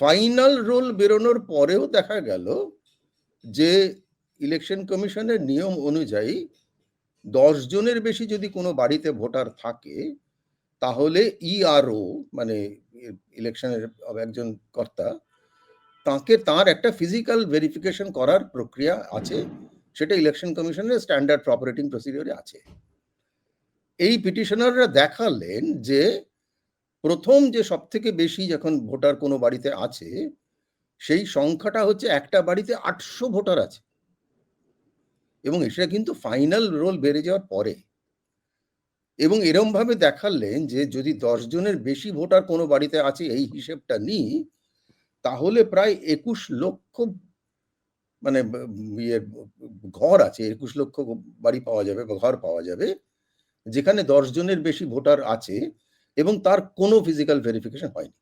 Final role বেরোনোর পরেও দেখা গেল যে ইলেকশন কমিশনের নিয়ম অনুযায়ী দশ জনের বেশি যদি কোনো বাড়িতে ভোটার থাকে, তাহলে ইআরও মানে ইলেকশনের একজন কর্তা, তাকে তার একটা ফিজিক্যাল ভেরিফিকেশন করার প্রক্রিয়া আছে, সেটা ইলেকশন কমিশনের স্ট্যান্ডার্ড অপারেটিং প্রসিডিওরে আছে। এই পিটিশনাররা দেখালেন যে প্রথম যে সব থেকে বেশি যখন ভোটার কোনো বাড়িতে আছে, সেই সংখ্যাটা হচ্ছে একটা বাড়িতে আটশো ভোটার আছে। এবং এটা কিন্তু ফাইনাল রোল বেড়ে যাওয়ার পরে এবং এরম ভাবে দেখালেন যে যদি দশ জনের বেশি ভোটার কোনো বাড়িতে আছে এই হিসেবটা নিই, তাহলে প্রায় একুশ লক্ষ মানে ইয়ে ঘর আছে, একুশ লক্ষ বাড়ি পাওয়া যাবে বা ঘর পাওয়া যাবে, যেখানে দশ জনের বেশি ভোটার আছে এবং তার কোনো ফিজিক্যাল ভেরিফিকেশন হয়নি।